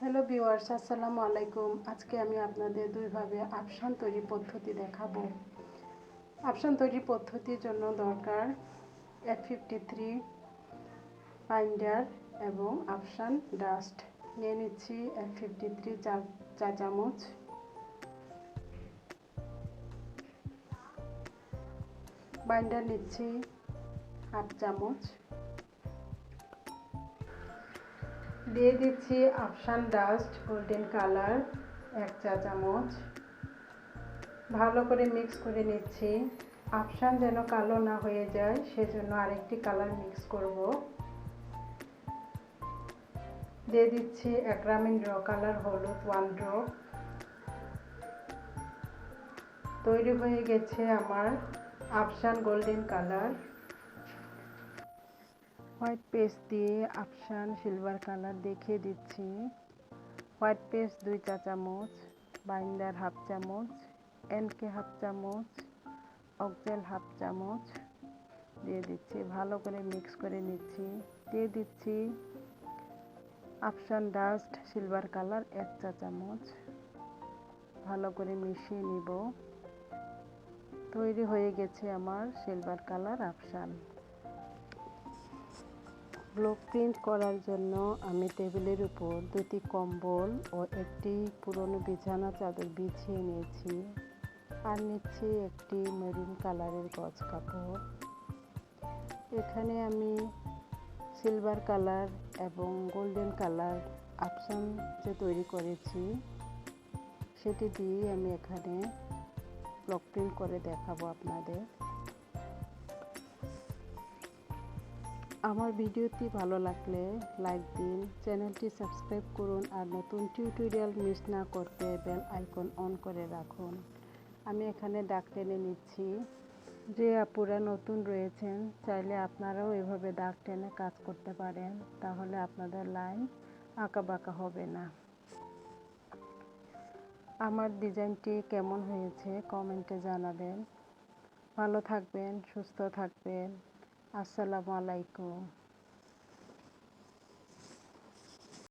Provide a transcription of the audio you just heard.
Hello viewers, আসসালামু আলাইকুম। আজকে আমি আপনাদের দুইভাবে আফসান তৈরি পদ্ধতি দেখাবো। আফসান তৈরি পদ্ধতির জন্য দরকার এফ ফিফটি থ্রি বাইন্ডার এবং আফসান ডাস্ট নিয়ে নিচ্ছি এফ ফিফটি থ্রি চা চামচ। বাইন্ডার নিচ্ছি হাফ চামচ। দিয়ে দিচ্ছি আফসান ডাস্ট গোল্ডেন কালার এক চা চামচ। ভালো করে মিক্স করে নিচ্ছি। আফসান যেন কালো না হয়ে যায়, সেজন্য আরেকটি কালার মিক্স করব। দিয়ে দিচ্ছি এক গ্রামীণ ড্র কালার হলুদ ওয়ান ড্রপ তৈরি হয়ে গেছে আমার Afsan golden colour white paste দিয়ে আফসান সিলভার কালার দেখিয়ে দিচ্ছি। হোয়াইট পেস্ট দুই চা চামচ, বাইন্ডার হাফ চামচ, এনকে হাফ চামচ অকজেল হাফ চামচ দিয়ে দিচ্ছি। ভালো করে মিক্স করে নিচ্ছি। দিয়ে দিচ্ছি আফসান ডাস্ট সিলভার কালার এক চা চামচ। ভালো করে মিশিয়ে নিব। তৈরি হয়ে গেছে আমার সিলভার কালার আফসান ব্লক প্রিন্ট করার জন্য আমি টেবিলের উপর দুটি কম্বল ও একটি পুরনো বিছানা চাদর বিছিয়ে নিয়েছি আর নিচ্ছি একটি মেরুন কালারের গজ কাপড়। এখানে আমি সিলভার কালার এবং গোল্ডেন কালার আপসান যে তৈরি করেছি, সেটি দিয়ে আমি এখানে ব্লক প্রিন্ট করে দেখাবো আপনাদের। আমার ভিডিওটি ভালো লাগলে লাইক দিন, চ্যানেলটি সাবস্ক্রাইব করুন আর নতুন টিউটোরিয়াল মিস না করতে বেল আইকন অন করে রাখুন। আমি এখানে দাগ টেনে নিচ্ছি। যে আপুরা নতুন রয়েছেন, চাইলে আপনারাও এভাবে দাগ টেনে কাজ করতে পারেন, তাহলে আপনাদের লাইন আঁকা বাঁকা হবে না। আমার ডিজাইনটি কেমন হয়েছে কমেন্টে জানাবেন। ভালো থাকবেন, সুস্থ থাকবেন। আসসালামু আলাইকুম।